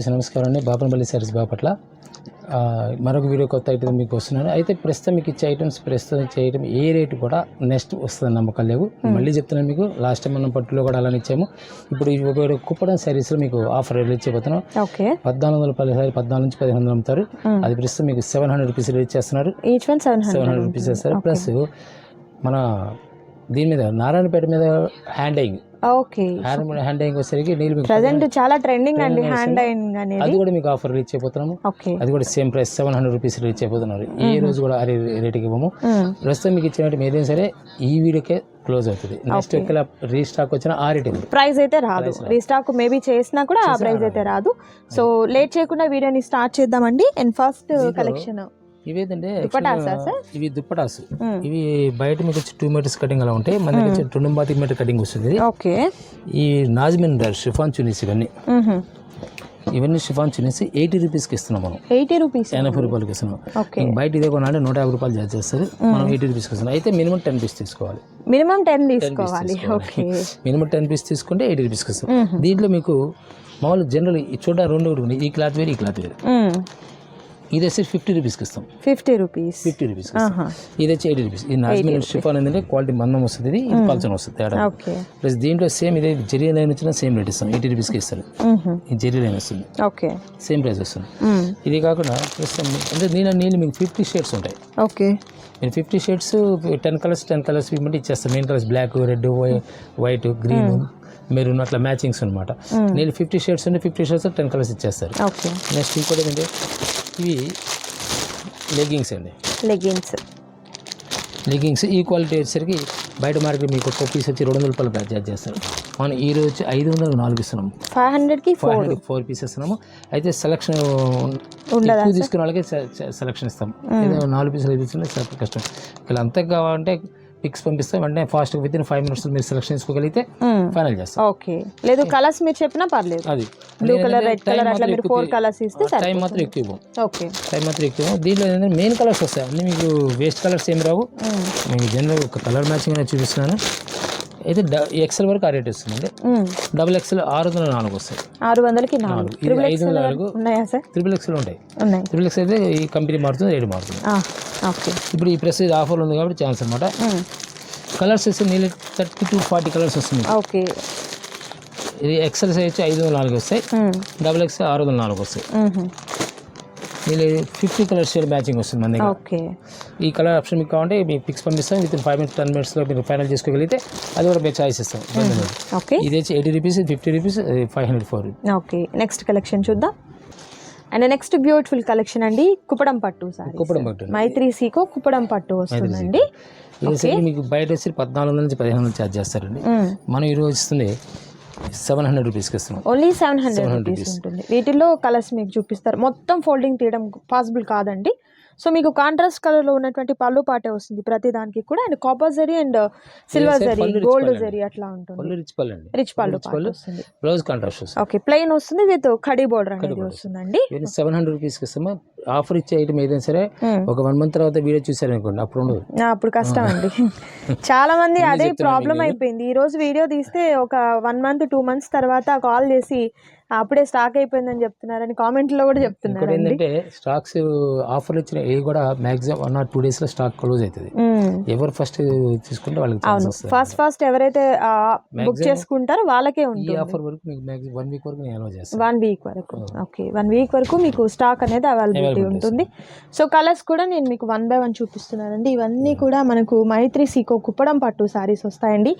చెప్పేసి నమస్కారం అండి. బాపనపల్లి సారీస్ బాపట్ల. మరొక వీడియో కొత్త ఐటమ్ మీకు వస్తున్నాను. అయితే ప్రస్తుతం మీకు ఇచ్చే ఐటమ్స్ ప్రస్తుతం ఇచ్చే ఐటమ్ ఏ రేటు కూడా నెక్స్ట్ వస్తుంది నమ్మకం లేవు. మళ్ళీ చెప్తున్నాను మీకు. లాస్ట్ టైం మనం పట్టులో కూడా అలానే ఇచ్చాము. ఇప్పుడు ఈ ఉపయోగ కుప్పడం సారీస్లో మీకు ఆఫర్ చేయబోతున్నాం. ఓకే. పద్నాలుగు వందల పది సారీ పద్నాలుగు నుంచి పదిహేను వందలు అమ్ముతారు. అది ప్రస్తుతం మీకు సెవెన్ హండ్రెడ్ రూపీస్ రిలీజ్ చేస్తున్నారు. సెవెన్ హండ్రెడ్ రూపీస్ ఇస్తారు ప్లస్ మన దీని మీద నారాయణపేట మీద హ్యాండింగ్ ఓకే. హ్యాండింగ్ వచ్చేసరికి నీళ్ళు ప్రజెంట్ చాలా ట్రెండింగ్ అండి హ్యాండ్ డైనింగ్ అనేది. అది కూడా మీకు ఆఫర్ రీచ్ అయిపోతున్నాము ఓకే. అది కూడా same price seven hundred rupees reach అయిపోతున్నారు ఏ రోజు కూడా అదే రేటుకి ఇవ్వము. ప్రస్తుతం మీకు ఇచ్చినట్టు ఏదైనా సరే ఈ వీడియోకే క్లోజ్ అవుతుంది. నెక్స్ట్ ఒకవేళ రీస్టాక్ వచ్చిన ఆ రేట్ ప్రైస్ అయితే రాదు. రీస్టాక్ మేబీ చేసినా కూడా ఆ ప్రైస్ అయితే రాదు. సో లేట్ చేయకుండా వీడియోని స్టార్ట్ చేద్దామండి. And first collection sir? ఇవి దుప్పటాసు. ఇవి బయట మీకు వచ్చి టూ మీటర్స్ కటింగ్ అలా ఉంటాయి. మన దగ్గర రెండు బాతి మీటర్ కటింగ్ వస్తుంది. ఓకే. ఈ నాజ్మిన్ షిఫాన్ చునీస్ ఇవన్నీ. ఇవన్నీ షిఫాన్ చునీస్ ఎయిటీ రూపీస్కి ఇస్తున్నాం మనం. Eighty rupees? ఎనభై రూపాయలకి ఇస్తున్నాం. బయట ఇదే కొనాలంటే నూట యాభై రూపాయలు చార్జ్ చేస్తారు. మనం ఎయిటీ రూపీస్కి ఇస్తున్నాం. అయితే మినిమం టెన్ పీస్ తీసుకోవాలి. మినిమం టెన్ తీసుకోవాలి. ఓకే. మినిమం టెన్ పీస్ తీసుకుంటే ఎయిటీ రూపీస్కి ఇస్తాం దీంట్లో మీకు మామూలు జనరల్ చూడ రెండు ఒకటి ఈ క్లాత్ వేరు ఈ క్లాత్ వేరు. ఇది వచ్చి ఫిఫ్టీ రూపీస్కి ఇస్తాం. ఫిఫ్టీ రూపీస్ ఫిఫ్టీ ఇస్తాం. ఇది వచ్చి ఎయిటీ రూపీస్ ఇది నాజ్మిన్ షిఫాన్ ఏంటంటే క్వాలిటీ మందం వస్తుంది ఇది ఇది పల్చన వస్తుంది తేడా ప్లస్ దీంట్లో సేమ్ ఇదే జెరీ లైన్ వచ్చినా సేమ్ రేట్ ఇస్తాం ఎయిటీ రూపీస్కి ఇస్తారు. ఈ జెరీ లైన్ వస్తుంది. ఓకే. సేమ్ ప్రైస్ వస్తుంది. ఇది కాకుండా ప్రస్తుతం అంటే దీని నీళ్ళు మీకు ఫిఫ్టీ షేడ్స్ ఉంటాయి. ఓకే. మీరు fifty shades ten colours ten colours ఇవ్వమంటే ఇచ్చేస్తాం main colours black red white green maroon అట్లా మ్యాచింగ్స్ అనమాట నేను ఫిఫ్టీ షేడ్స్ ఉంటే ఫిఫ్టీ షేడ్స్ టెన్ కలర్స్ ఇచ్చేస్తారు. ఓకే. నెక్స్ట్ ఇంకోటి ఏంటంటే ఇవి లెగ్గింగ్స్ అండి. లెగిన్స్ లెగ్గింగ్స్ ఈ క్వాలిటీ వచ్చేసరికి బయట మార్కెట్ మీకు ఒక్క పీస్ వచ్చి రెండు వందల రూపాయలు ప్యాక్ చార్జ్ చేస్తారు. మనం ఈ రోజు వచ్చి ఐదు వందలు నాలుగు ఇస్తున్నాం ఫైవ్ హండ్రెడ్కి five four. Hundred four pieces ఇస్తున్నాము. అయితే సెలక్షన్ ఎక్కువ తీసుకున్న వాళ్ళకి సెలక్షన్ ఇస్తాం. ఏదో నాలుగు పీసులు చాలా కష్టం. ఇలా అంతా కావాలంటే పిక్స్ పంపిస్తాం వెంటనే fast with in five minutes మీరు సెలక్షన్ చేసుకోగలిగితే ఫైనల్ చేస్తాం. ఓకే లేదు కలర్స్ మీరు చెప్పినా పర్లేదు. అది. బ్లూ కలర్ రెడ్ కలర్ అట్లా మీరు ఫోర్ కలర్స్ ఇస్తే సరే టైం మాత్రం ఎక్కువ ఓకే టైం మాత్రం ఎక్కువ. దీంట్లో ఏంటంటే మెయిన్ కలర్స్ వస్తాయి. అన్నీ మీకు వేస్ట్ కలర్స్ ఏమి రావు. మీకు జనరల్ ఒక కలర్ మ్యాచింగ్ అనేది చూపిస్తున్నాను. అయితే ఎక్సెల్ వరకు ఆ రేట్ వస్తుందండి. డబుల్ ఎక్సెల్ ఆరు వందల నాలుగు వస్తాయి. ఆరు వందలకి నాలుగు. ఇది ఐదు వందల నాలుగు ఉన్నాయా సార్? త్రిబుల్ ఎక్సెల్ ఉంటాయి. ఉన్నాయి. త్రిబుల్ ఎక్స్ అయితే ఈ కంపెనీ మారుతుంది రేటు మారుతుంది. ఓకే. ఇప్పుడు ఈ ప్రెస్ ఇది ఆఫర్ ఉంది కాబట్టి ఛాన్స్ అనమాట. కలర్స్ వచ్చి నీళ్ళు థర్టీ టు ఫార్టీ కలర్స్ వస్తుంది ఓకే. ఇది ఎక్సెల్ సైజ్ వచ్చి ఐదు వందల నాలుగు వస్తాయి. డబుల్ ఎక్స్ ఆరు వందల నాలుగు వస్తాయి. నీళ్ళు ఫిఫ్టీ కలర్ షేడ్ మ్యాచింగ్ వస్తుంది మన దగ్గర. ఓకే. ఈ కలర్ ఆప్షన్ మీకు కావాలంటే మీకు పిక్స్ పంపిస్తాం. విత్ ఫైవ్ మినిట్స్ టెన్ మినిట్స్లో మీరు ఫైనల్ చేసుకోగలిగితే అది కూడా మీరు చాయిస్ ఇస్తాం. ఓకే. ఇది వచ్చి eighty rupees fifty rupees five hundred four okay. Next collection చూద్దాం. అండ్ నెక్స్ట్ బ్యూటిఫుల్ కలెక్షన్ అండి కుప్పడం పట్టు సారీ కుప్పడం పట్టు మైత్రి సీకో కుప్పడం పట్టు వస్తుందండి. మీకు బయట వచ్చి పద్నాలుగు వందల నుంచి పదిహేను వందలు ఛార్జ్ చేస్తారండి. మనం ఈరోజు ఇస్తుంది సెవెన్ హండ్రెడ్ రూపీస్కి ఇస్తున్నాం. ఓన్లీ సెవెన్ హండ్రెడ్ రూపీస్ ఉంటుంది. వీటిల్లో కలర్స్ మీకు చూపిస్తారు. మొత్తం ఫోల్డింగ్ తీయడం పాసిబుల్ కాదండి. సో మీకు కాంట్రాస్ట్ కలర్లో ఉన్నటువంటి పళ్ళు పాటే వస్తుంది ప్రతి దానికి కూడా. And copper zari and silver zari gold zari అట్లా ఉంటుంది. రిచ్ పళ్ళు అండి. రిచ్ పళ్ళు వస్తుంది. బ్లౌజ్ కాంట్రాస్ట్ ఓకే ప్లెయిన్ వస్తుంది విత్ కడీ బోర్డర్ అనేది వస్తుందండి. సెవెన్ హండ్రెడ్ రూపీస్కి ఇస్తాము ఆఫర్ ఇచ్చే ఐటమ్ ఏదైనా సరే. ఒక వన్ మంత్ తర్వాత వీడియో చూసారు అనుకోండి అప్పుడు ఉండదు. అప్పుడు కష్టం అండి. చాలా మంది అదే ప్రాబ్లం అయిపోయింది. ఈ రోజు వీడియో తీస్తే ఒక వన్ మంత్ టూ మంత్స్ తర్వాత కాల్ చేసి అప్పుడే స్టాక్ అయిపోయిందని చెప్తున్నారని కామెంట్లో కూడా చెప్తున్నారు ఏంటంటే స్టాక్స్ ఆఫర్లు ఇచ్చిన ఏ కూడా మాక్సిమం వన్ ఆర్ టూ డేస్లో స్టాక్ క్లోజ్ అవుతుంది. ఎవరు ఫస్ట్ తీసుకుంటే వాళ్ళకి వస్తుంది. ఫస్ట్ ఫస్ట్ ఎవరైతే బుక్ చేసుకుంటారో వాళ్ళకే ఉంటుంది. ఆఫర్ వరకు మీకు వన్ వీక్ వరకు నేను అలౌ చేస్తాను. వన్ వీక్ వరకు. ఓకే వన్ వీక్ వరకు మీకు స్టాక్ అనేది అవైలబిలిటీ ఉంటుంది. సో కలర్స్ కూడా నేను మీకు వన్ బై వన్ చూపిస్తున్నానండి. ఇవన్నీ కూడా మనకు మైత్రి సీకో కుప్పడం పట్టు సారీస్ వస్తాయండి.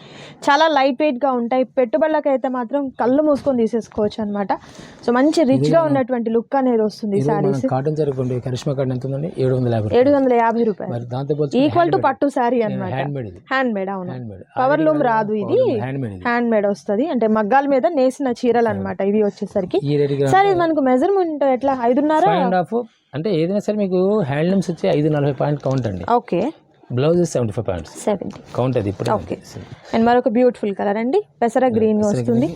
చాలా లైట్ వెయిట్గా ఉంటాయి. పెట్టుబడులకైతే మాత్రం కళ్ళు మూసుకొని తీసేసుకోవచ్చు అనమాట సో మంచి రిచ్గా ఉన్నటువంటి లుక్ అనేది వస్తుంది మనం కాటన్ కరిష్మా కాటన్ ఎంత ఉందండి? ఏడు వందల యాభై ఏడు వందల యాభై రూపాయలు. ఈక్వల్ టు పట్టు సారీ అనమాట హ్యాండ్ మేడ్ అవును. పవర్ లూమ్ రాదు ఇది. హ్యాండ్ మేడ్ వస్తుంది. అంటే మగ్గాల మీద నేసిన చీరలు అన్నమాట ఇవి వచ్చేసరికి. సార్ ఇది మనకు మెజర్మెంట్ ఎట్లా? ఐదున్నర? అంటే ఏదైనా సరే మీకు హ్యాండ్లూమ్స్ వచ్చి ఐదు నలభై పాయింట్ కౌంట్ అండి. Okay. Blouse seventy five points seventy count అది ఇప్పుడు ఓకే. అండ్ మరొక బ్యూటిఫుల్ కలర్ అండి. పెసర గ్రీన్ వస్తుంది.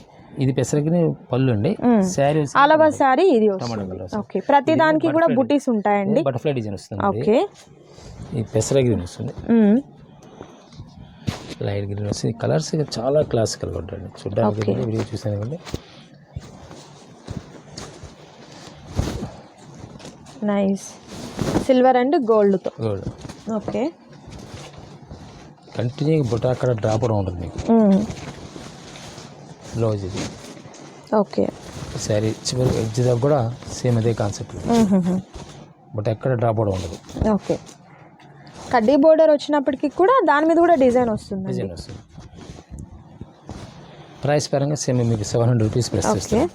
ఇది పెసరగిరి పళ్ళు అండి. శారీ ఆలవా సారీ ఇది ఓకే. ప్రతి దానికి కూడా బుటీస్ ఉంటాయండి. బటర్ఫ్లై డిజైన్ వస్తుంది. ఓకే. ఈ పెసర గ్రీన్ వస్తుంది. లైట్ గ్రీన్ వస్తుంది. కలర్స్ చాలా క్లాసికల్గా ఉంటాయండి. చూడడానికి వీడియో చూసాను కంటే నైస్ సిల్వర్ అండ్ గోల్డ్తో గోల్డ్ ఓకే కంటిన్యూగా బుట్ట అక్కడ డ్రాప్ కూడా ఉంటుంది మీకు. బ్లౌజ్ ఇది ఓకే శారీ చివరి ఎడ్జ్ దాకా కూడా సేమ్ అదే కాన్సెప్ట్ మ్మ్హ్మ్. బట్ ఎక్కడ డ్రాప్ కూడా ఉండదు. ఓకే కడ్డీ బోర్డర్ వచ్చినప్పటికీ కూడా దాని మీద కూడా డిజైన్ వస్తుంది డిజైన్ వస్తుంది. ప్రైస్ పరంగా సేమ్ మీకు సెవెన్ హండ్రెడ్ రూపీస్ చేస్తారు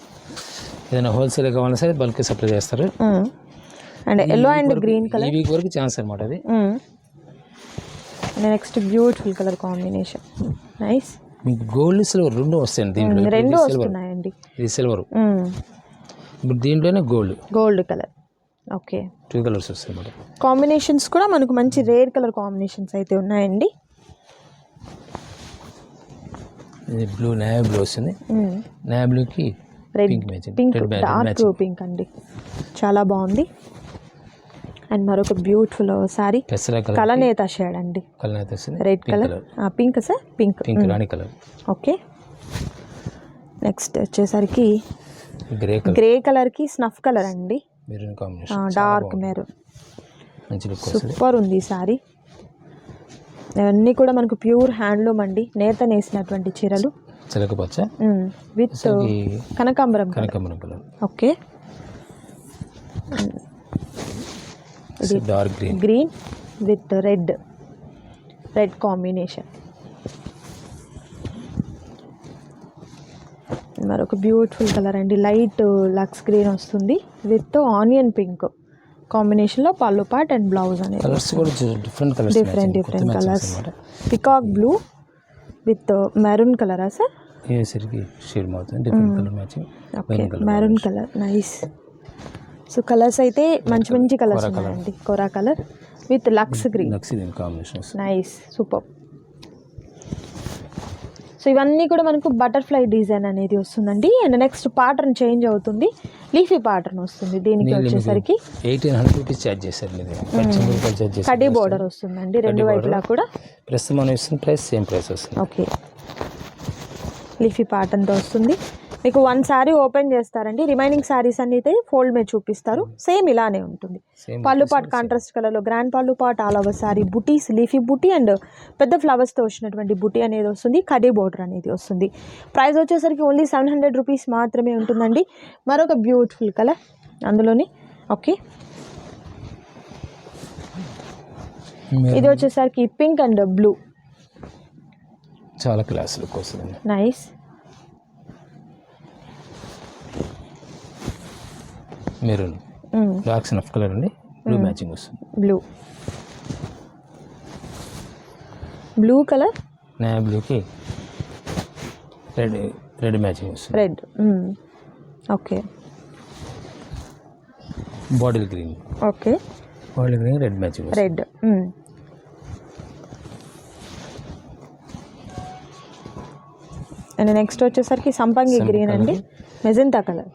ఏదైనా హోల్సేల్ కావాలన్నా సరే బల్క్ సప్లై చేస్తారు. అండ్ ఎల్లో అండ్ గ్రీన్ ఈ కలర్ వీక్ వరకు ఛాన్స్ అనమాట అది. Next beautiful colour combination nice మీకు గోల్డ్ సిల్వర్ రెండు వస్తాయండి దీంట్లో. Hmm, రెండు వస్తున్నాయండి. ఇది సిల్వర్ ఇప్పుడు దీంట్లోనే gold gold colour okay two colours వస్తాయి అన్నమాట కాంబినేషన్స్ కూడా మనకు మంచి రేర్ కలర్ కాంబినేషన్స్ అయితే ఉన్నాయండి. ఇది బ్లూ నాయా బ్లూ వస్తుంది. నాయా బ్లూకి red pink pink dark pink అండి. చాలా బాగుంది. అండ్ మరొక బ్యూటిఫుల్ సారీ. కలనేత షేడ్ అండి. Red colour pink sir pink pink colour okay next వచ్చేసరికి గ్రే కలర్ గ్రే కలర్కి స్నఫ్ కలర్ అండి. డార్క్ మెరూన్ సూపర్ ఉంది సారీ. ఇవన్నీ కూడా మనకు ప్యూర్ హ్యాండ్లూమ్ అండి. నేత నేసినటువంటి చీరలు. చిలక పచ్చ. విత్ ఈ కనకాంబరం కనకాంబరం colour okay dark green green with red red combination మరొక బ్యూటిఫుల్ కలర్ అండి. లైట్ లక్స్ గ్రీన్ వస్తుంది. విత్ ఆనియన్ పింక్ కాంబినేషన్లో పళ్ళు పాట్ అండ్ బ్లౌజ్ అనేది కలర్స్ కూడా different colours different different colours peacock blue with maroon cholera sir అయ్యేసరికి shade అవుతుంది different colour matching okay maroon colour nice so colours అయితే మంచి మంచి కలర్స్ ఉన్నాయండి. కోరా colour with lux green combination వస్తుంది నైస్ సూపర్ సో ఇవన్నీ కూడా మనకు బటర్ఫ్లై డిజైన్ అనేది వస్తుందండి. అండ్ నెక్స్ట్ ప్యాటర్న్ చేంజ్ అవుతుంది. లీఫీ ప్యాటర్న్ వస్తుంది. దీనికి వచ్చేసరికి ఎయిటీన్ హండ్రెడ్ రూపీస్ ఛార్జ్ చేశారు చేశారు కడ్డీ బోర్డర్ వస్తుందండి. రెండు వైపులా కూడా. ప్రస్తుతం మనం ఇస్తున్న ప్రైస్ సేమ్ ప్రైస్ వస్తుంది. ఓకే లీఫీ ప్యాటర్న్తో వస్తుంది. మీకు వన్ శారీ ఓపెన్ చేస్తారండి. రిమైనింగ్ శారీస్ అన్ని అయితే ఫోల్డ్ మీద చూపిస్తారు. సేమ్ ఇలానే ఉంటుంది. పళ్ళు పాట్ కాంట్రాస్ట్ కలర్లో గ్రాండ్ పళ్ళు పాట్ ఆల్ ఓవర్ సారీ బుటీస్ లీఫీ బుటీ అండ్ పెద్ద ఫ్లవర్స్తో వచ్చినటువంటి బుటీ అనేది వస్తుంది. కడీ బోర్డర్ అనేది వస్తుంది. ప్రైస్ వచ్చేసరికి ఓన్లీ సెవెన్ హండ్రెడ్ రూపీస్ మాత్రమే ఉంటుందండి. మరొక బ్యూటిఫుల్ కలర్ అందులోని. ఓకే ఇది వచ్చేసరికి పింక్ అండ్ బ్లూ చాలా క్లాస్ లుక్ వస్తుంది nice maroon. Dark off colour అండి. బ్లూ మ్యాచింగ్ వస్తుంది. బ్లూ బ్లూ కలర్ నా బ్లూకి రెడ్ రెడ్ మ్యాచింగ్ వస్తుంది. Red okay bottle green okay bottle green red matching red and next వచ్చేసరికి సంపంగి గ్రీన్ అండి. మెజెంతా కలర్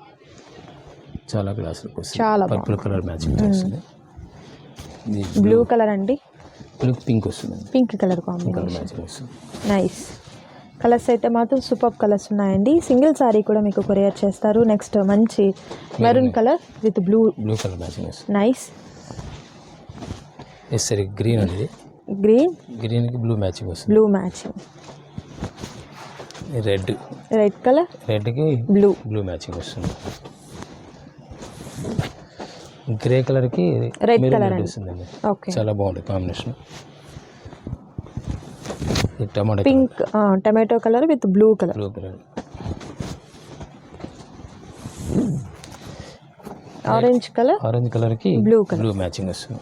చాలా క్లాస్ లుక్ వస్తుంది చాలా పర్పుల్ కలర్ మ్యాచింగ్ వస్తుంది బ్లూ కలర్ అండి? బ్లూ పింక్ వస్తుంది పింక్ కలర్ కాంబినేషన్. మ్యాచింగ్ వస్తుంది. నైస్. కలర్స్ అయితే మాత్రం సూపర్ కలర్స్ ఉన్నాయండి. సింగిల్ సారీ కూడా మీకు కొరియర్ చేస్తారు. నెక్స్ట్ మంచి maroon colour with blue. Blue colour matching nice. Yes సరే గ్రీన్ అండి గ్రీన్ గ్రీన్కి బ్లూ మ్యాచింగ్ వస్తుంది. Blue matching red red colour? రెడ్కి blue blue matching వస్తుంది. గ్రే కలర్కి రెడ్ అండి. వస్తుందండి ఓకే చాలా బాగుంటుంది combination tomato pink tomato colour with blue colour blue colour orange colour orange కలర్కి Blue colour. బ్లూ మ్యాచింగ్ వస్తుంది.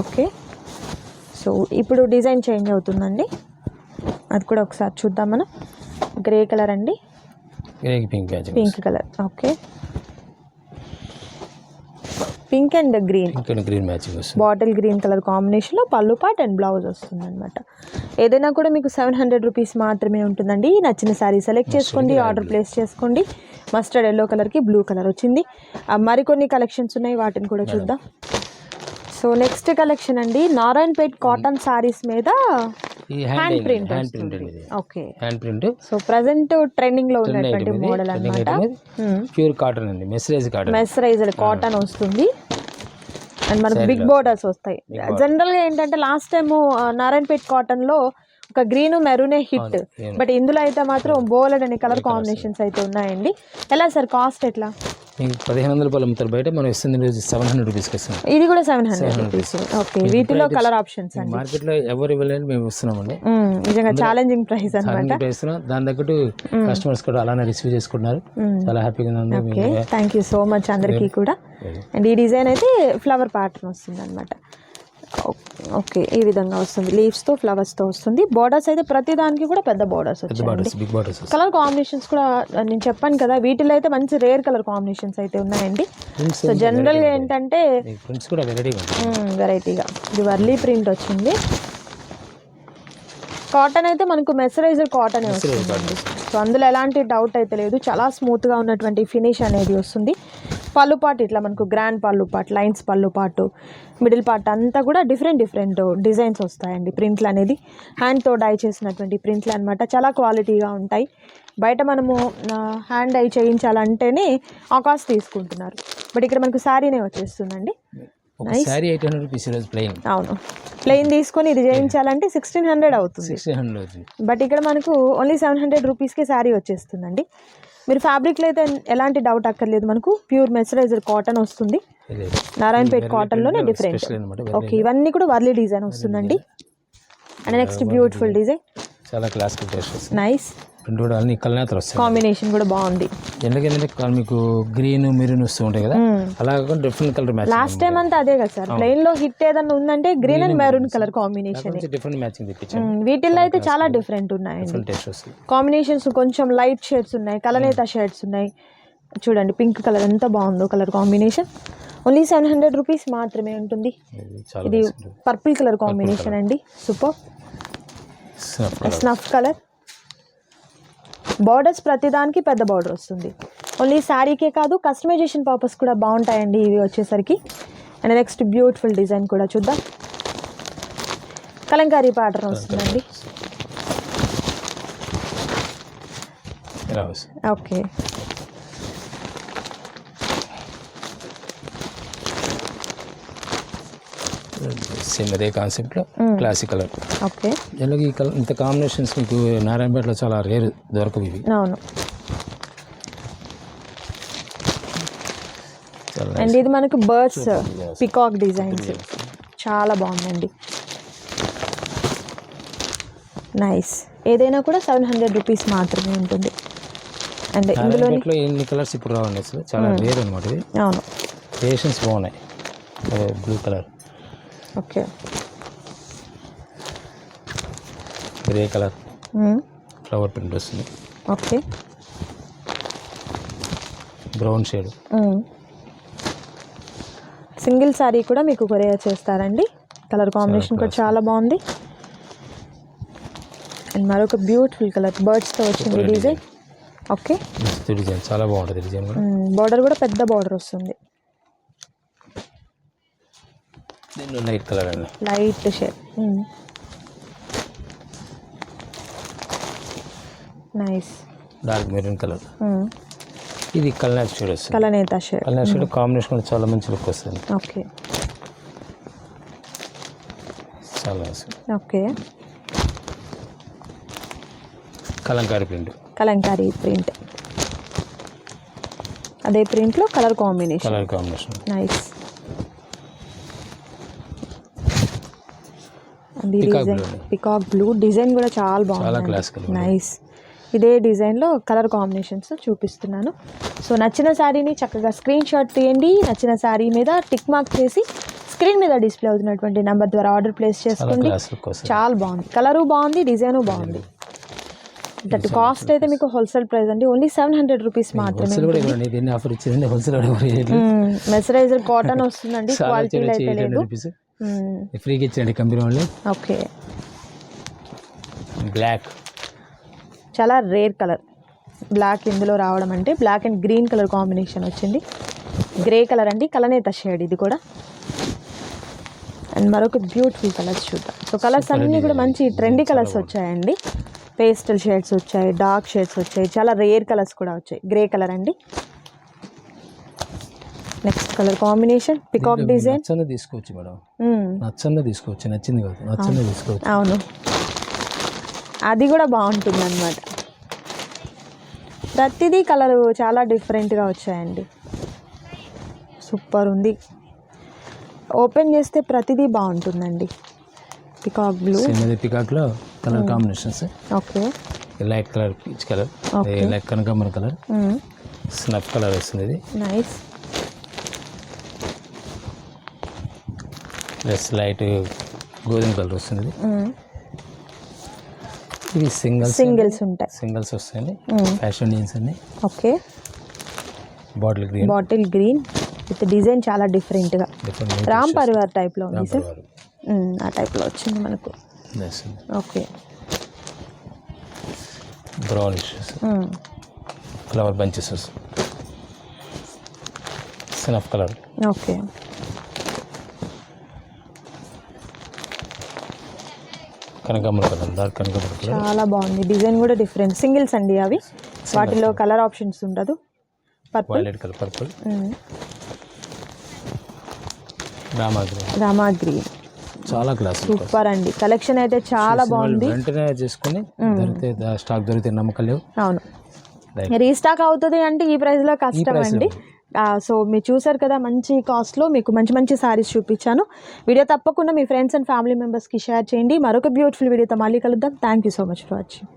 ఓకే సో ఇప్పుడు డిజైన్ చేంజ్ అవుతుందండి. అది కూడా ఒకసారి చూద్దాం మనం. గ్రే కలర్ అండి. గ్రేకి pink matching pink colour okay pink and green. Green matching వస్తుంది. బాటిల్ గ్రీన్ కలర్ కాంబినేషన్లో పళ్ళు పాట్ అండ్ బ్లౌజ్ వస్తుంది అనమాట ఏదైనా కూడా మీకు సెవెన్ హండ్రెడ్ రూపీస్ మాత్రమే ఉంటుందండి. నచ్చిన శారీ సెలెక్ట్ చేసుకోండి ఆర్డర్ ప్లేస్ చేసుకోండి. మస్టర్డ్ ఎల్లో కలర్కి బ్లూ కలర్ వచ్చింది. మరికొన్ని కలెక్షన్స్ ఉన్నాయి వాటిని కూడా చూద్దాం. సో నెక్స్ట్ కలెక్షన్ అండి. నారాయణపేట్ కాటన్ శారీస్ మీద hand print okay hand print so present ట్రెండింగ్లో ఉన్నటువంటి. మోడల్ item ప్యూర్ కాటన్ అండి. మెసరేజ్ కాటన్ మెస్రైజ్డ్ కాటన్ వస్తుంది. అండ్ మనకు బిగ్ బోర్డర్స్ వస్తాయి. జనరల్గా ఏంటంటే లాస్ట్ టైం నారాయణపేట్ కాటన్లో ఒక గ్రీన్ మెరూనే హిట్ బట్ ఇందులో అయితే మాత్రం బోలెడ్ అనే కలర్ కాంబినేషన్స్ అయితే ఉన్నాయండి. ఎలా సార్ కాస్ట్ ఎట్లా? మీకు పదిహేను వందల రూపాయలు అమ్ముతారు బయట మనం ఇస్తుంది రోజు సెవెన్ హండ్రెడ్ రూపీస్కి ఇస్తున్నాం. ఇది కూడా సెవెన్ హండ్రెడ్ రూపీస్. ఓకే వీటిలో కలర్ ఆప్షన్స్ అండి. మార్కెట్లో ఎవరు ఇవ్వలేని మేము ఇస్తున్నామండి. మ్మ్. నిజంగా ఛాలెంజింగ్ ప్రైస్ అనమాట ఇస్తున్నాం. దాని తగ్గట్టు కస్టమర్స్ కూడా అలానే రిసీవ్ చేసుకుంటున్నారు. చాలా హ్యాపీగా ఉంది. థ్యాంక్ యూ సో మచ్ అందరికీ కూడా. అండ్ ఈ డిజైన్ అయితే ఫ్లవర్ ప్యాటర్న్ వస్తుంది అనమాట ఓకే ఈ విధంగా వస్తుంది. లీవ్స్తో ఫ్లవర్స్తో వస్తుంది. బోర్డర్స్ అయితే ప్రతి దానికి కూడా పెద్ద బోర్డర్స్ వచ్చాయి borders big borders colour combinations కూడా నేను చెప్పాను కదా వీటిలో అయితే మంచి రేర్ కలర్ కాంబినేషన్స్ అయితే ఉన్నాయండి. సో జనరల్గా ఏంటంటే ప్రింట్స్ కూడా వెరైటీగా ఇది వర్లీ ప్రింట్ వచ్చింది. కాటన్ అయితే మనకు మెసరైజర్ కాటన్ వస్తుందండి. సో అందులో ఎలాంటి డౌట్ అయితే లేదు. చాలా స్మూత్గా ఉన్నటువంటి ఫినిష్ అనేది వస్తుంది. పళ్ళు పాటు ఇట్లా మనకు గ్రాండ్ పళ్ళు పాటు లైన్స్ పళ్ళు పాటు మిడిల్ పార్ట్ అంతా కూడా డిఫరెంట్ డిఫరెంట్ డిజైన్స్ వస్తాయండి. ప్రింట్లు అనేది హ్యాండ్తో డై చేసినటువంటి ప్రింట్లు అనమాట చాలా క్వాలిటీగా ఉంటాయి. బయట మనము హ్యాండ్ డై చేయించాలంటేనే ఆ కాస్ట్ తీసుకుంటున్నారు. బట్ ఇక్కడ మనకు శారీనే వచ్చేస్తుందండి. ఒక శారీ ఎయిట్ హండ్రెడ్ రూపీస్ ఈరోజు ప్లెయిన్ అవును. ప్లెయిన్ తీసుకొని ఇది చేయించాలంటే సిక్స్టీన్ హండ్రెడ్ అవుతుంది. సిక్స్టీన్ హండ్రెడ్ అవుతుంది. బట్ ఇక్కడ మనకు ఓన్లీ సెవెన్ హండ్రెడ్ రూపీస్కే శారీ వచ్చేస్తుందండి. మీరు ఫ్యాబ్రిక్లో అయితే ఎలాంటి డౌట్ అక్కర్లేదు మనకు. ప్యూర్ మెసరైజర్ కాటన్ వస్తుంది. నారాయణపేట్ కాటన్లోనే డిఫరెంట్ ఓకే ఇవన్నీ కూడా వర్లీ డిజైన్ వస్తుందండి. అండ్ నెక్స్ట్ బ్యూటిఫుల్ డిజైన్ చాలా వస్తుంది నైస్ రెండు కూడా అన్ని కలనేతలు వస్తాయి. కాంబినేషన్ కూడా బాగుంది. ఎందుకంటే మీకు గ్రీన్ మెరూన్ వస్తూ ఉంటాయి కదా? అలా different colour match last time అంతా అదే కదా సార్. ప్లెయిన్లో హిట్ ఏదన్నా ఉందంటే green and maroon colour combination different matching తెప్పించాను. వీటిల్లో అయితే చాలా డిఫరెంట్ వస్తుంది కాంబినేషన్స్ కొంచెం లైట్ షేడ్స్ ఉన్నాయి కలనేత షేడ్స్ ఉన్నాయి. చూడండి పింక్ కలర్ ఎంత బాగుందో colour combination only seven hundred rupees మాత్రమే ఉంటుంది. ఇది పర్పుల్ కలర్ కాంబినేషన్ అండి. Super colour snuff colour borders ప్రతిదానికి పెద్ద బార్డర్ వస్తుంది. ఓన్లీ శారీకే కాదు కస్టమైజేషన్ పర్పస్ కూడా బాగుంటాయండి ఇవి వచ్చేసరికి. అండ్ నెక్స్ట్ బ్యూటిఫుల్ డిజైన్ కూడా చూద్దాం. కలంకారీ ప్యాటర్న్ వస్తుందండి. ఓకే సేమ్ అదే కాన్సెప్ట్లో క్లాసిక్ కలర్ ఓకే జనరల్గా ఈ కలర్ ఇంత కాంబినేషన్స్ మీకు నారాయణపేటలో చాలా రేర్ దొరకవు ఇవి. అవును. అండ్ ఇది మనకు బర్డ్స్ పికాక్ డిజైన్స్ చాలా బాగుందండి. నైస్ ఏదైనా కూడా సెవెన్ హండ్రెడ్ రూపీస్ మాత్రమే ఉంటుంది. అండ్ ఇందులో ఎన్ని కలర్స్ ఇప్పుడు రావండి అసలు? చాలా రేర్ అనమాట ఇది. అవును. క్రియేషన్స్ బాగున్నాయి. Blue colour okay. Grey colour. Flower print వస్తుంది. Okay. Brown shade. Single sari కూడా మీకు కొరియర్ చేస్తారండి. కలర్ కాంబినేషన్ కూడా చాలా బాగుంది. అండ్ మరొక బ్యూటిఫుల్ కలర్ బర్డ్స్తో వచ్చింది డిజైన్. ఓకే. డిజైన్ చాలా బాగుంటుంది డిజైన్ బార్డర్ కూడా పెద్ద బార్డర్ వస్తుంది. దీనిలో లైట్ కలర్ అండి. Light shade. Nice. Dark maroon colour. ఇది కల్నాథ్ షేడ్ వస్తుంది కలనేత షేడ్. కల్నాథ్ షేడ్ కాంబినేషన్ కూడా చాలా మంచి లుక్ వస్తుంది. ఓకే. చాలా వస్తుంది okay. Kalamkari print. Kalamkari print. అదే ప్రింట్లో colour combination. Colour combination. Nice. Design. Peacock blue design కూడా చాలా బాగుంది నైస్ ఇదే డిజైన్లో కలర్ కాంబినేషన్స్ చూపిస్తున్నాను. సో నచ్చిన శారీని చక్కగా స్క్రీన్ షాట్ తీయండి. నచ్చిన శారీ మీద టిక్ మార్క్ చేసి స్క్రీన్ మీద డిస్ప్లే అవుతున్నటువంటి నెంబర్ ద్వారా ఆర్డర్ ప్లేస్ చేసుకోండి. చాలా బాగుంది. కలరు బాగుంది డిజైను బాగుంది. దట్ కాస్ట్ అయితే మీకు హోల్సేల్ ప్రైస్ అండి. ఓన్లీ సెవెన్ హండ్రెడ్ రూపీస్ మాత్రమే. మెసరైజర్ కాటన్ వస్తుందండి. చాలా క్వాలిటీలో చిన్న అయితే లేదు. ఫ్రీగా ఇచ్చారండి కంపెనీ వాళ్ళు ఓకే బ్లాక్ చాలా రేర్ కలర్ బ్లాక్ ఇందులో రావడం అంటే black and green colour combination వచ్చింది. గ్రే కలర్ అండి కలనేత షేడ్ ఇది కూడా. అండ్ మరొక బ్యూటిఫుల్ కలర్స్ చూద్దాం. సో కలర్స్ అన్నీ కూడా మంచి ట్రెండీ కలర్స్ వచ్చాయండి. పేస్టల్ షేడ్స్ వచ్చాయి డార్క్ షేడ్స్ వచ్చాయి చాలా రేర్ కలర్స్ కూడా వచ్చాయి. గ్రే కలర్ అండి. Next colour combination peacock design నచ్చంది తీసుకోవచ్చు మేడం. నచ్చంది తీసుకోవచ్చు నచ్చింది కాదు. నచ్చంది తీసుకోవచ్చు. అవును. అది కూడా బాగుంటుంది అనమాట ప్రతిదీ కలర్ చాలా డిఫరెంట్గా వచ్చాయండి. సూపర్ ఉంది. ఓపెన్ చేస్తే ప్రతిదీ బాగుంటుందండి. పికాక్ బ్లూ చిన్నది పికాక్లో colour combinations okay light colour peach colour. Light కనకాంబర colour snuff colour వస్తుంది ఇది. నైస్ ప్లస్ లైట్ గోధుమ కలర్ వస్తుంది. ఇది ఇవి సింగిల్స్ సింగిల్స్ ఉంటాయి. సింగిల్స్ వస్తాయండి. ఫ్యాషన్ జీన్స్ అన్ని okay bottle green bottle green with design చాలా డిఫరెంట్గా డిఫరెంట్ రామ్ పరివార్ టైప్లో ఉంది సార్ మ్మ్, ఆ టైప్లో వచ్చింది మనకు. Okay brown issues. Flower bunches వస్తాయి స్నఫ్ కలర్ ఓకే కనకాంబర కలర్ డార్క్ కనకాంబర కలర్ చాలా బాగుంది. డిజైన్ కూడా డిఫరెంట్ సింగిల్స్ అండి అవి. వాటిలో కలర్ ఆప్షన్స్ ఉండదు. Purple colour purple Rama green చాలా క్లాస్ సూపర్ అండి. కలెక్షన్ అయితే చాలా బాగుంది. వెంటనే చేసుకుని దొరికితే స్టాక్ దొరికితే నమ్మకం లేవు. అవును. రీస్టాక్ అవుతుంది అంటే ఈ కష్టం price లో అండి. సో మీరు చూసారు కదా మంచి కాస్ట్లో మీకు మంచి మంచి సారీస్ చూపించాను. వీడియో తప్పకుండా మీ ఫ్రెండ్స్ అండ్ ఫ్యామిలీ మెంబర్స్కి షేర్ చేయండి. మరొక బ్యూటిఫుల్ వీడియోతో మళ్ళీ కలుద్దాం. Thank you so much for watching